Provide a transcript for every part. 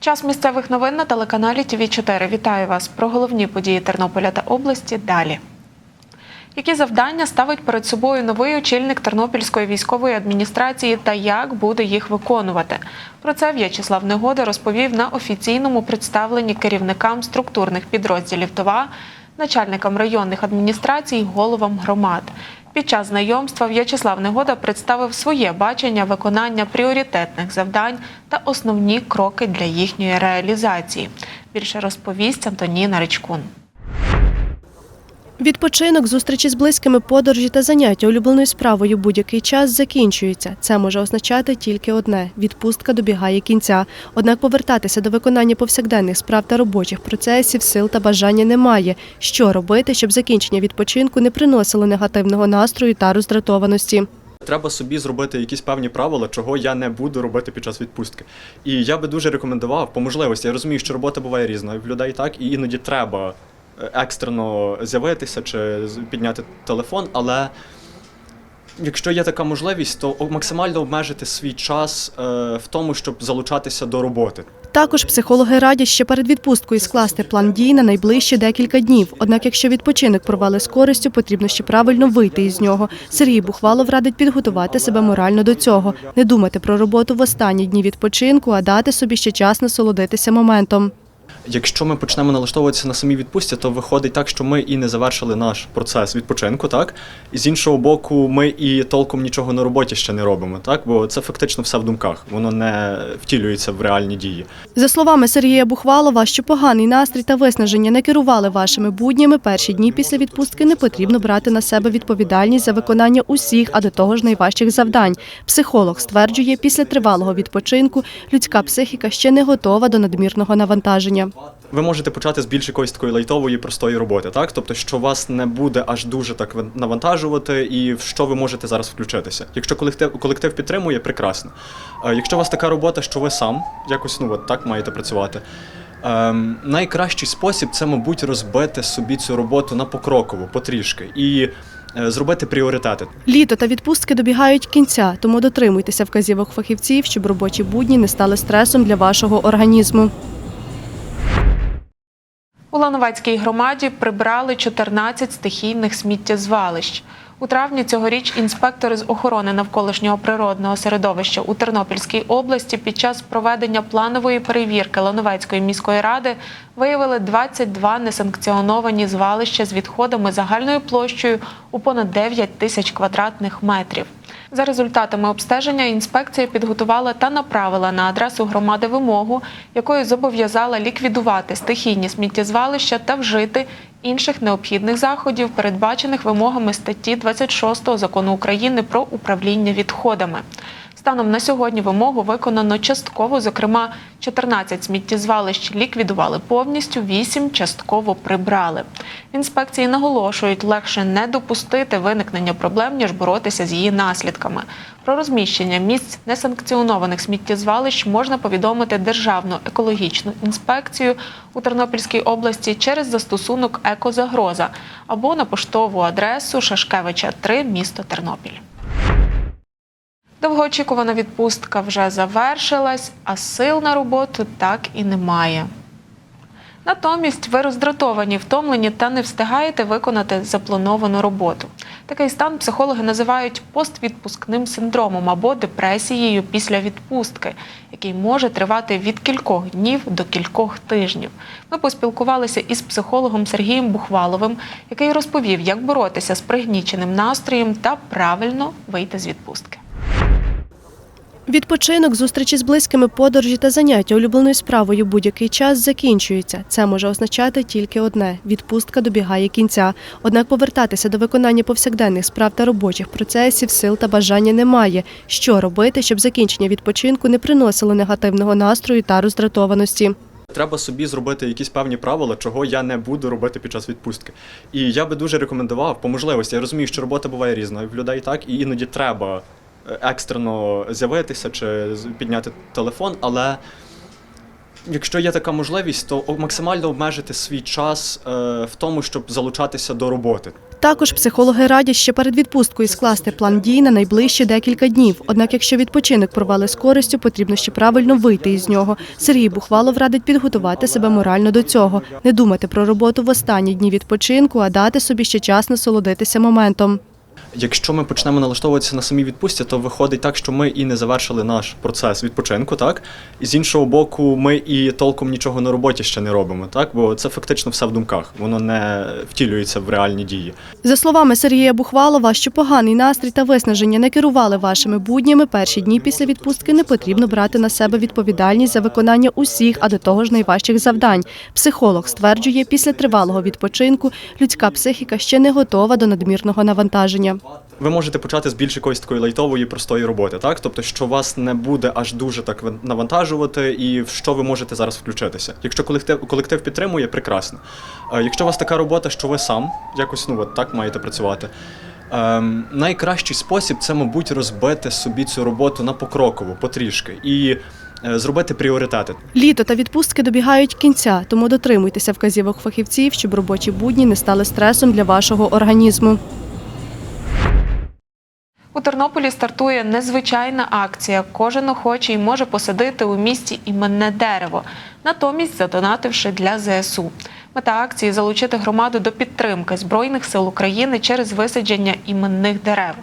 Час місцевих новин на телеканалі ТВ 4 Вітаю вас про головні події Тернополя та області. Далі. Які завдання ставить перед собою новий очільник Тернопільської військової адміністрації та як буде їх виконувати? Про це В'ячеслав Негода розповів на офіційному представленні керівникам структурних підрозділів ТОВА, начальникам районних адміністрацій, головам громад. Під час знайомства В'ячеслав Негода представив своє бачення виконання пріоритетних завдань та основні кроки для їхньої реалізації. Більше розповість Антоніна Ричкун. Відпочинок, зустрічі з близькими, подорожі та заняття улюбленою справою будь-який час закінчуються. Це може означати тільки одне: відпустка добігає кінця. Однак повертатися до виконання повсякденних справ та робочих процесів сил та бажання немає. Що робити, щоб закінчення відпочинку не приносило негативного настрою та роздратованості? Треба собі зробити якісь певні правила, чого я не буду робити під час відпустки. І я би дуже рекомендував по можливості. Я розумію, що робота буває різна в людей так, і іноді треба екстрено з'явитися чи підняти телефон, але. Якщо є така можливість, то максимально обмежити свій час е, в тому, щоб залучатися до роботи. Також психологи радять ще перед відпусткою скласти план дій на найближчі декілька днів. Однак, якщо відпочинок провали з користю, потрібно ще правильно вийти із нього. Сергій Бухвалов радить підготувати себе морально до цього, не думати про роботу в останні дні відпочинку, а дати собі ще час насолодитися моментом. Якщо ми почнемо налаштовуватися на самі відпустці, то виходить так, що ми і не завершили наш процес відпочинку, так? І з іншого боку, ми і толком нічого на роботі ще не робимо, так? Бо це фактично все в думках, воно не втілюється в реальні дії. За словами Сергія Бухвалова, що поганий настрій та виснаження не керували вашими буднями, перші дні після відпустки не потрібно брати на себе відповідальність за виконання усіх, а до того ж найважчих завдань. Психолог стверджує, після тривалого відпочинку людська психіка ще не готова до надмірного навантаження. Ви можете почати з більш якоїсь такої лайтової, простої роботи, так? Тобто, що вас не буде аж дуже так навантажувати, і в що ви можете зараз включитися. Якщо колектив, колектив підтримує, прекрасно. Е, Якщо у вас така робота, що ви сам якось ну от так маєте працювати. Ем, найкращий спосіб це, мабуть, розбити собі цю роботу на покроково, потрішки, і е, зробити пріоритети. Літо та відпустки добігають кінця, тому дотримуйтеся вказівок фахівців, щоб робочі будні не стали стресом для вашого організму. У Лановецькій громаді прибрали 14 стихійних сміттєзвалищ. У травні цьогоріч інспектори з охорони навколишнього природного середовища у Тернопільській області під час проведення планової перевірки Лановецької міської ради виявили 22 несанкціоновані звалища з відходами загальною площею у понад 9 тисяч квадратних метрів. За результатами обстеження інспекція підготувала та направила на адресу громади вимогу, якою зобов'язала ліквідувати стихійні сміттєзвалища та вжити інших необхідних заходів, передбачених вимогами статті 26 закону України про управління відходами. Станом на сьогодні вимогу виконано частково, зокрема, 14 сміттєзвалищ ліквідували повністю, 8 частково прибрали. В інспекції наголошують, легше не допустити виникнення проблем, ніж боротися з її наслідками. Про розміщення місць несанкціонованих сміттєзвалищ можна повідомити Державну екологічну інспекцію у Тернопільській області через застосунок Екозагроза або на поштову адресу Шашкевича 3, місто Тернопіль. Довгоочікувана відпустка вже завершилась, а сил на роботу так і немає. Натомість ви роздратовані, втомлені та не встигаєте виконати заплановану роботу. Такий стан психологи називають поствідпускним синдромом або депресією після відпустки, який може тривати від кількох днів до кількох тижнів. Ми поспілкувалися із психологом Сергієм Бухваловим, який розповів, як боротися з пригніченим настроєм та правильно вийти з відпустки. Відпочинок, зустрічі з близькими, подорожі та заняття улюбленою справою будь-який час закінчуються. Це може означати тільки одне: відпустка добігає кінця. Однак повертатися до виконання повсякденних справ та робочих процесів сил та бажання немає. Що робити, щоб закінчення відпочинку не приносило негативного настрою та роздратованості? Треба собі зробити якісь певні правила, чого я не буду робити під час відпустки. І я би дуже рекомендував по можливості. Я розумію, що робота буває різна в людей, так, і іноді треба екстрено з'явитися чи підняти телефон, але Якщо є така можливість, то максимально обмежити свій час е, в тому, щоб залучатися до роботи. Також психологи радять ще перед відпусткою скласти план дій на найближчі декілька днів. Однак, якщо відпочинок провели з користю, потрібно ще правильно вийти із нього. Сергій Бухвалов радить підготувати себе морально до цього, не думати про роботу в останні дні відпочинку, а дати собі ще час насолодитися моментом. Якщо ми почнемо налаштовуватися на самій відпустці, то виходить так, що ми і не завершили наш процес відпочинку, так? І з іншого боку, ми і толком нічого на роботі ще не робимо, так? Бо це фактично все в думках, воно не втілюється в реальні дії. За словами Сергія Бухвалова, що поганий настрій та виснаження не керували вашими буднями, перші дні після відпустки не потрібно брати на себе відповідальність за виконання усіх, а до того ж найважчих завдань. Психолог стверджує, після тривалого відпочинку людська психіка ще не готова до надмірного навантаження. Ви можете почати з більш якоїсь такої лайтової, простої роботи, так? Тобто, що вас не буде аж дуже так навантажувати, і в що ви можете зараз включитися. Якщо колектив, колектив підтримує, прекрасно. А якщо у вас така робота, що ви сам якось ну от так маєте працювати. Ем, найкращий спосіб це, мабуть, розбити собі цю роботу на покроково, потрішки, і е, зробити пріоритети. Літо та відпустки добігають кінця, тому дотримуйтеся вказівок фахівців, щоб робочі будні не стали стресом для вашого організму. У Тернополі стартує незвичайна акція. Кожен охочий може посадити у місті іменне дерево, натомість задонативши для ЗСУ. Мета акції залучити громаду до підтримки Збройних сил України через висадження іменних дерев.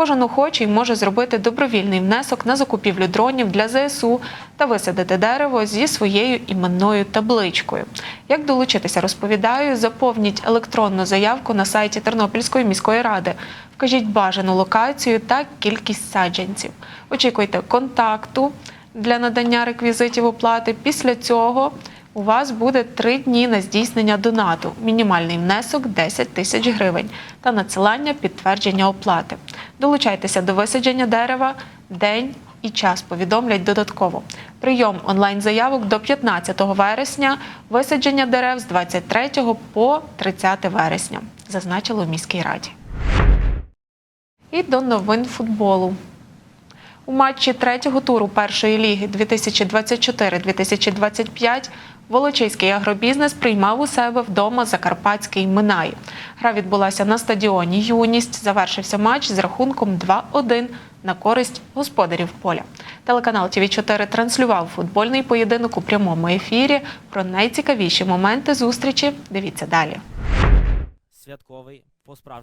Кожен охочий може зробити добровільний внесок на закупівлю дронів для ЗСУ та висадити дерево зі своєю іменною табличкою. Як долучитися, розповідаю, заповніть електронну заявку на сайті Тернопільської міської ради. Вкажіть бажану локацію та кількість саджанців. Очікуйте контакту для надання реквізитів оплати. Після цього у вас буде три дні на здійснення донату. Мінімальний внесок 10 тисяч гривень та надсилання підтвердження оплати. Долучайтеся до висадження дерева день і час повідомлять додатково. Прийом онлайн-заявок до 15 вересня, висадження дерев з 23 по 30 вересня, зазначили у міській раді. І до новин футболу. У матчі третього туру першої ліги 2024-2025 Волочиський агробізнес приймав у себе вдома Закарпатський Минай. Гра відбулася на стадіоні Юність. Завершився матч з рахунком 2-1 на користь господарів поля. Телеканал ТВ 4 транслював футбольний поєдинок у прямому ефірі. Про найцікавіші моменти зустрічі дивіться далі. святковий.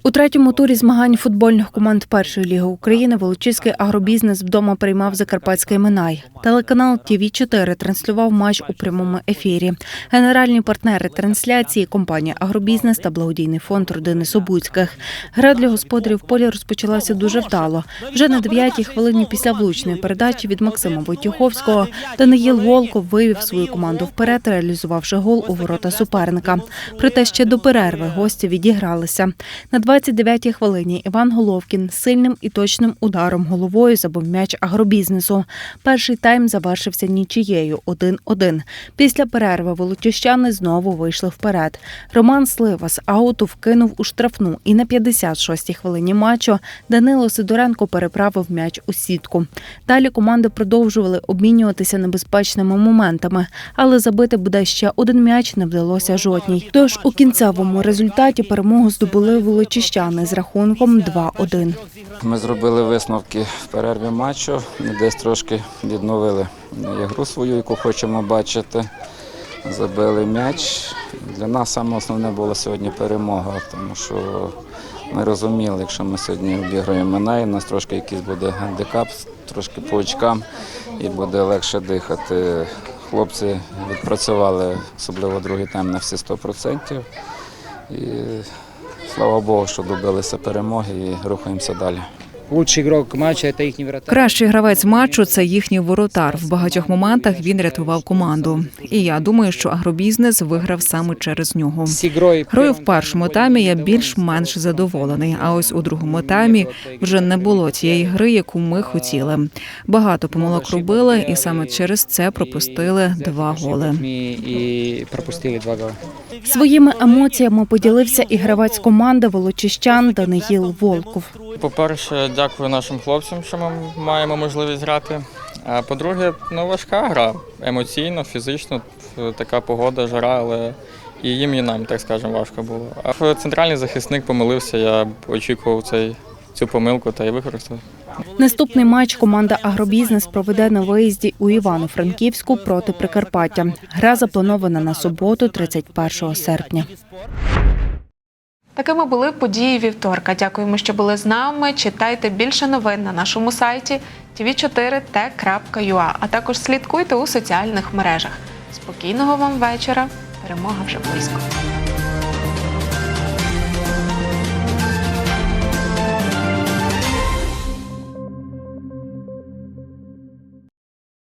У третьому турі змагань футбольних команд першої ліги України Волочиський агробізнес вдома приймав Закарпатський Минай. Телеканал ТВ 4 транслював матч у прямому ефірі. Генеральні партнери трансляції компанія Агробізнес та благодійний фонд родини Собуцьких. Гра для господарів поля розпочалася дуже вдало. Вже на дев'ятій хвилині після влучної передачі від Максима Войтюховського Даниїл Волков вивів свою команду вперед, реалізувавши гол у ворота суперника. Проте ще до перерви гості відігралися. На 29-й хвилині Іван Головкін сильним і точним ударом головою забив м'яч агробізнесу. Перший тайм завершився нічією 1-1. Після перерви волотющани знову вийшли вперед. Роман Слива з ауту вкинув у штрафну, і на 56-й хвилині матчу Данило Сидоренко переправив м'яч у сітку. Далі команди продовжували обмінюватися небезпечними моментами, але забити буде ще один м'яч не вдалося жодній. Тож у кінцевому результаті перемогу здобули волочищани з рахунком 2-1. Ми зробили висновки в перерві матчу, десь трошки відновили ігру свою, яку хочемо бачити. Забили м'яч. Для нас саме основне було сьогодні перемога, тому що ми розуміли, якщо ми сьогодні обіграємо Минай, у нас трошки якийсь буде гандикап, трошки по очкам і буде легше дихати. Хлопці відпрацювали, особливо другий тайм на всі 100%. І слава Богу, що добилися перемоги і рухаємося далі. Лучший игрок матча это их вратарь. Кращий гравець матчу це їхній воротар. В багатьох моментах він рятував команду. І я думаю, що агробізнес виграв саме через нього. Грою в першому таймі я більш-менш задоволений. А ось у другому таймі вже не було тієї гри, яку ми хотіли. Багато помилок робили, і саме через це пропустили два голи. И пропустили два гола. Своїми емоціями поділився і гравець команди волочищан Даниїл Волков. По-перше, дякую нашим хлопцям, що ми маємо можливість грати. А по-друге, ну важка гра. Емоційно, фізично, е, така погода, жара, але і їм, і нам, так скажемо, важко було. А центральний захисник помилився, я очікував цей, цю помилку та й використав. Наступний матч команда Агробізнес проведе на виїзді у Івано-Франківську проти Прикарпаття. Гра запланована на суботу, 31 серпня. Такими були події вівторка. Дякуємо, що були з нами. Читайте більше новин на нашому сайті tv4t.ua, а також слідкуйте у соціальних мережах. Спокійного вам вечора. Перемога вже близько.